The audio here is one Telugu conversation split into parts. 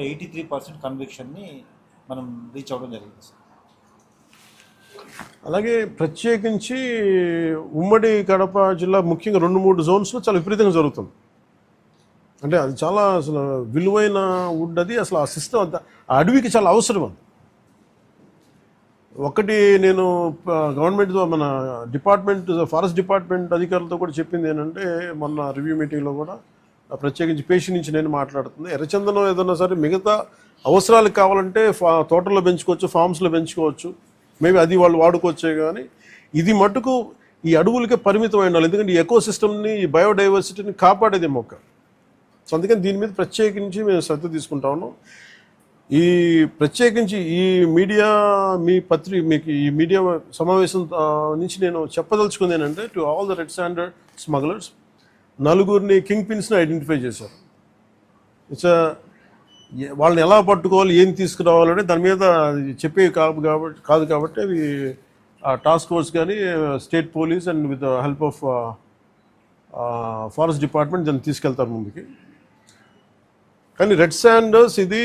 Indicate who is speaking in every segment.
Speaker 1: ఎయిటీ త్రీ పర్సెంట్ కన్విక్షన్ని మనం రీచ్ అవ్వడం జరిగింది సార్
Speaker 2: అలాగే ప్రత్యేకించి ఉమ్మడి కడప జిల్లా ముఖ్యంగా రెండు మూడు జోన్స్లో చాలా విపరీతంగా జరుగుతుంది. అంటే అది చాలా అసలు విలువైన వుడ్ అది అసలు ఆ సిస్టమ్ అంత ఆ అడవికి చాలా అవసరం అది. ఒకటి నేను గవర్నమెంట్ మన డిపార్ట్మెంట్ ఫారెస్ట్ డిపార్ట్మెంట్ అధికారులతో కూడా చెప్పింది ఏంటంటే మొన్న రివ్యూ మీటింగ్లో కూడా ప్రత్యేకించి పేషి నుంచి నేను మాట్లాడుతుంది. ఎర్రచందనం ఏదన్నా సరే మిగతా అవసరాలు కావాలంటే ఫా తోటల్లో పెంచుకోవచ్చు ఫామ్స్లో పెంచుకోవచ్చు. మేబీ అది వాళ్ళు వాడుకోవచ్చే కానీ ఇది మటుకు ఈ అడవులకే పరిమితం అయిన వాళ్ళు ఎందుకంటే ఈ ఎకో సిస్టమ్ని ఈ బయోడైవర్సిటీని కాపాడేది మొక్క. సో అందుకని దీని మీద ప్రత్యేకించి మేము శ్రద్ధ తీసుకుంటా ఉన్నాం. ఈ ప్రత్యేకించి ఈ మీడియా మీ పత్రి మీకు ఈ మీడియా సమావేశం నుంచి నేను చెప్పదలుచుకుంది ఏంటంటే to all the red standard smugglers నలుగురిని కింగ్ పిన్స్ని ఐడెంటిఫై చేశారు. ఇట్స్ వాళ్ళని ఎలా పట్టుకోవాలి ఏం తీసుకురావాలని దాని మీద చెప్పేవి కాదు కాబట్టి కాదు కాబట్టి అవి ఆ టాస్క్ ఫోర్స్ కానీ state police and with help of forest department దాన్ని తీసుకెళ్తారు ముందుకి. కానీ రెడ్ శాండర్స్ ఇది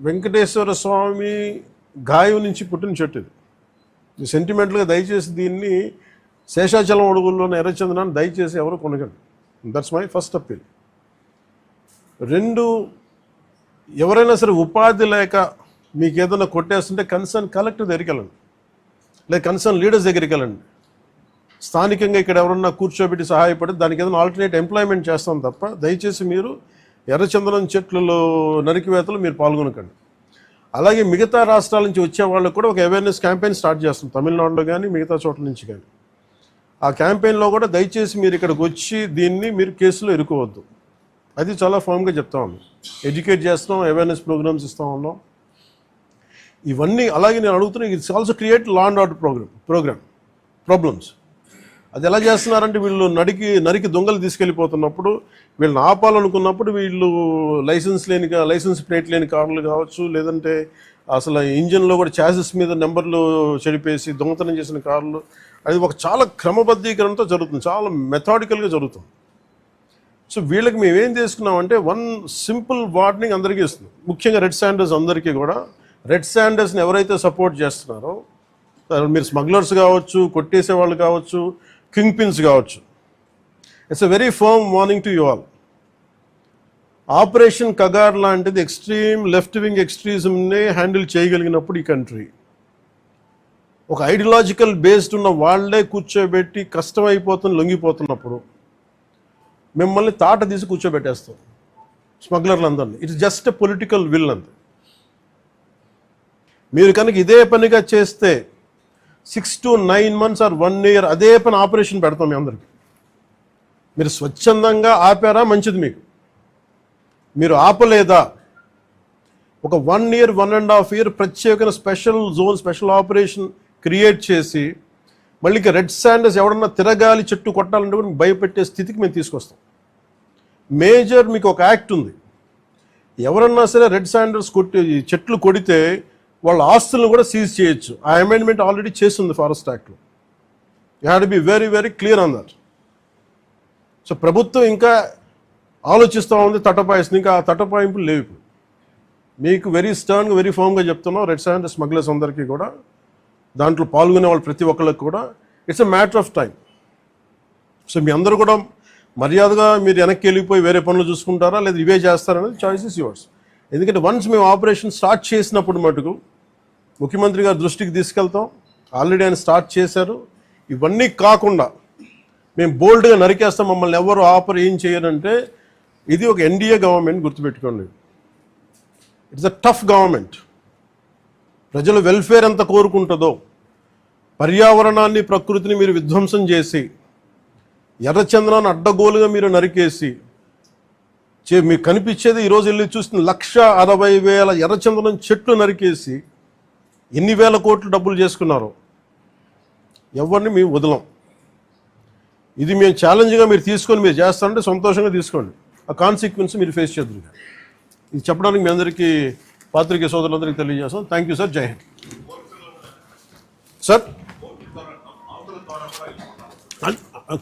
Speaker 2: వెంకటేశ్వర స్వామి గాయం నుంచి పుట్టిన చెట్టు ఇది. ఇది సెంటిమెంటల్గా దయచేసి దీన్ని శేషాచలం అడుగుల్లో ఎర్రచందనాన్ని దయచేసి ఎవరు కొనగండి దట్స్ మై ఫస్ట్ అప్పీల్ రెండు ఎవరైనా సరే ఉపాధి లేక మీకు ఏదైనా కొట్టేస్తుంటే కన్సర్న్ కలెక్టర్ దగ్గరికి వెళ్ళండి. లేదా కన్సర్న్ లీడర్స్ దగ్గరికి వెళ్ళండి. స్థానికంగా ఇక్కడ ఎవరన్నా కూర్చోబెట్టి సహాయపడి దానికి ఏదైనా ఆల్టర్నేట్ ఎంప్లాయ్మెంట్ చేస్తాం తప్ప దయచేసి మీరు ఎర్రచందనం చెట్లలో నరికివేతలు మీరు పాల్గొనకండి. అలాగే మిగతా రాష్ట్రాల నుంచి వచ్చే వాళ్ళకు కూడా ఒక అవేర్నెస్ క్యాంపెయిన్ స్టార్ట్ చేస్తాం. తమిళనాడులో కానీ మిగతా చోట్ల నుంచి కానీ ఆ క్యాంపెయిన్లో కూడా దయచేసి మీరు ఇక్కడికి వచ్చి దీన్ని మీరు కేసులో ఇరుకోవద్దు. అది చాలా ఫామ్గా చెప్తా ఉన్నాం. ఎడ్యుకేట్ చేస్తున్నాం అవేర్నెస్ ప్రోగ్రామ్స్ ఇస్తా ఉన్నాం ఇవన్నీ అలాగే నేను అడుగుతున్నా it's also create law and order programme programme problems అది ఎలా చేస్తున్నారంటే వీళ్ళు నడికి నరికి దొంగలు తీసుకెళ్ళిపోతున్నప్పుడు వీళ్ళని ఆపాలనుకున్నప్పుడు వీళ్ళు లైసెన్స్ లేని లైసెన్స్ ప్లేట్ లేని కార్లు కావచ్చు లేదంటే అసలు ఇంజన్లో కూడా ఛాసెస్ మీద నెంబర్లు చెడిపేసి దొంగతనం చేసిన కార్లు అది ఒక చాలా క్రమబద్ధీకరణతో జరుగుతుంది చాలా మెథాడికల్గా జరుగుతుంది. సో వీళ్ళకి మేము ఏం చేసుకున్నామంటే వన్ సింపుల్ వార్నింగ్ అందరికీ ఇస్తుంది ముఖ్యంగా రెడ్ శాండర్స్ అందరికీ కూడా. రెడ్ శాండర్స్ని ఎవరైతే సపోర్ట్ చేస్తున్నారో మీరు స్మగ్లర్స్ కావచ్చు కొట్టేసే వాళ్ళు కావచ్చు కింగ్ పిన్స్ కావచ్చు. It's a very firm warning to you all operation Kagar లాంటిది ఎక్స్ట్రీమ్ లెఫ్ట్ వింగ్ ఎక్స్ట్రీజంని హ్యాండిల్ చేయగలిగినప్పుడు ఈ కంట్రీ ఒక ఐడియాలజికల్ బేస్డ్ ఉన్న వాళ్ళే కూర్చోబెట్టి కష్టమైపోతున్న లొంగిపోతున్నప్పుడు మిమ్మల్ని తాట తీసి కూర్చోబెట్టేస్తాం స్మగ్లర్లందరినీ. It's just a political will అంతే. మీరు కనుక ఇదే పనిగా చేస్తే six to nine months or one year అదే పని ఆపరేషన్ పెడతాం మీ అందరికి. మీరు స్వచ్ఛందంగా ఆపారా? మంచిది మీకు. మీరు ఆపలేదా? ఒక one year one and half year ప్రత్యేకమైన special zone special operation create చేసి మళ్ళీ రెడ్ శాండర్స్ ఎవడన్నా తిరగాలి చెట్టు కొట్టాలంటే కూడా భయపెట్టే స్థితికి మేము తీసుకొస్తాం. మేజర్ మీకు ఒక యాక్ట్ ఉంది. ఎవరన్నా సరే రెడ్ శాండర్స్ కొట్టి చెట్లు కొడితే వాళ్ళ ఆస్తులను కూడా సీజ్ చేయొచ్చు. ఆ అమెండ్మెంట్ ఆల్రెడీ చేసింది ఫారెస్ట్ యాక్ట్లో. You had be very very clear on that so ప్రభుత్వం ఇంకా ఆలోచిస్తూ ఉంది తటపాయిస్తుంది ఇంకా ఆ తటపాయింపులు లేవు ఇప్పుడు. మీకు వెరీ స్టర్న్గా వెరీ ఫామ్గా చెప్తున్నాం రెడ్ శాండర్ స్మగ్లర్స్ అందరికీ కూడా. దాంట్లో పాల్గొనే వాళ్ళు ప్రతి ఒక్కళ్ళకి కూడా it's a matter of time so మీ అందరూ కూడా మర్యాదగా మీరు వెనక్కి వెళ్ళిపోయి వేరే పనులు చూసుకుంటారా లేదా ఇవే చేస్తారనేది చాయిసెస్ యువర్స్ ఎందుకంటే వన్స్ మేము ఆపరేషన్ స్టార్ట్ చేసినప్పుడు మటుకు ముఖ్యమంత్రి గారి దృష్టికి తీసుకెళ్తాం. ఆల్రెడీ ఆయన స్టార్ట్ చేశారు. ఇవన్నీ కాకుండా మేము బోల్డ్గా నరికేస్తాం మమ్మల్ని ఎవరు ఆపర్ ఏం చేయరంటే ఇది ఒక ఎన్డీఏ గవర్నమెంట్ గుర్తుపెట్టుకోండి. ఇట్స్ అ టఫ్ గవర్నమెంట్ ప్రజల వెల్ఫేర్ ఎంత కోరుకుంటుందో పర్యావరణాన్ని ప్రకృతిని మీరు విధ్వంసం చేసి ఎర్రచంద్రాన్ని అడ్డగోలుగా మీరు నరికేసి చే మీకు కనిపించేది ఈరోజు వెళ్ళి చూస్తున్న లక్ష అరవై వేల ఎర్రచందనం చెట్లు నరికేసి ఎన్ని వేల కోట్లు డబ్బులు చేసుకున్నారు ఎవరిని మేము వదలం. ఇది మేము ఛాలెంజ్గా మీరు తీసుకొని మీరు చేస్తారంటే సంతోషంగా తీసుకోండి. ఆ కాన్సిక్వెన్స్ మీరు ఫేస్ చేద్దరు. ఇది చెప్పడానికి మీ అందరికీ పాత్రికే సోదరులందరికీ తెలియజేస్తాం. Thank you sir Jai Hind sir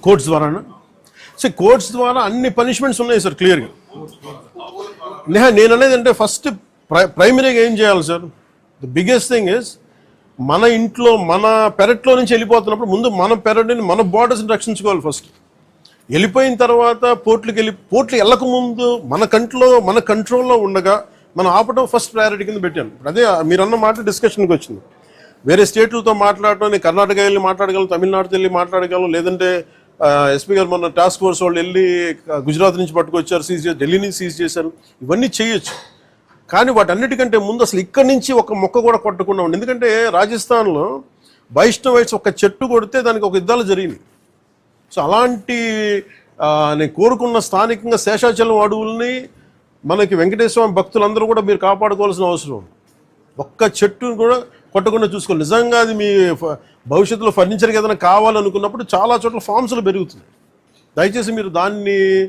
Speaker 2: courts ద్వారానా? Sir courts ద్వారా అన్ని పనిష్మెంట్స్ ఉన్నాయి సార్ క్లియర్గా నేహ నేను అనేది అంటే ఫస్ట్ ప్రైమరీగా ఏం చేయాలి sir the biggest thing is మన ఇంట్లో మన పెరట్లో నుంచి వెళ్ళిపోతున్నప్పుడు ముందు మన పెరటిని మన బార్డర్స్ని రక్షించుకోవాలి ఫస్ట్ వెళ్ళిపోయిన తర్వాత పోర్ట్లకు వెళ్ళి పోర్ట్లు వెళ్ళక ముందు మన కంట్లో మన కంట్రోల్లో ఉండగా మనం ఆపడం ఫస్ట్ ప్రయారిటీ కింద పెట్టాను ఇప్పుడు అదే మీరు అన్న మాట డిస్కషన్కి వచ్చింది. వేరే స్టేట్లతో మాట్లాడటం నేను కర్ణాటక వెళ్ళి మాట్లాడగలను తమిళనాడుతో వెళ్ళి మాట్లాడగలను లేదంటే ఎస్పీ గారు మొన్న టాస్క్ ఫోర్స్ వాళ్ళు వెళ్ళి గుజరాత్ నుంచి పట్టుకొచ్చారు సీజ్ చేసి ఢిల్లీ నుంచి సీజ్ చేశారు. ఇవన్నీ చేయొచ్చు. కానీ వాటన్నిటికంటే ముందు అసలు ఇక్కడి నుంచి ఒక మొక్క కూడా కొట్టకుండా ఉండి. ఎందుకంటే రాజస్థాన్లో వైష్ణవైట్స్ ఒక చెట్టు కొడితే దానికి ఒక యుద్ధాలు జరిగినాయి. సో అలాంటి నేను కోరుకున్న స్థానికంగా శేషాచలం అడవుల్ని మనకి వెంకటేశ్వర స్వామి భక్తులందరూ కూడా మీరు కాపాడుకోవాల్సిన అవసరం. ఉంది ఒక్క చెట్టును కూడా కొట్టకుండా చూసుకోవాలి. నిజంగా అది మీ ఫ- భవిష్యత్తులో ఫర్నిచర్కి ఏదైనా కావాలనుకున్నప్పుడు చాలా చోట్ల ఫామ్స్లు పెరుగుతున్నాయి. దయచేసి మీరు దాన్ని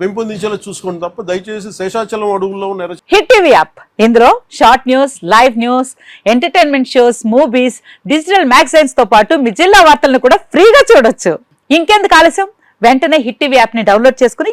Speaker 2: పెంపొందించేలా చూసుకోండి తప్ప దయచేసి శేషాచలం అడుగుల్లో ఉన్న
Speaker 3: హిట్ టీవీ యాప్. ఇందులో short news live news entertainment shows movies digital మ్యాగజైన్స్తో పాటు మీ జిల్లా వార్తలను కూడా ఫ్రీగా చూడొచ్చు. ఇంకెందుకు ఆలస్యం? వెంటనే హిట్ టీవీ యాప్ని డౌన్లోడ్ చేసుకుని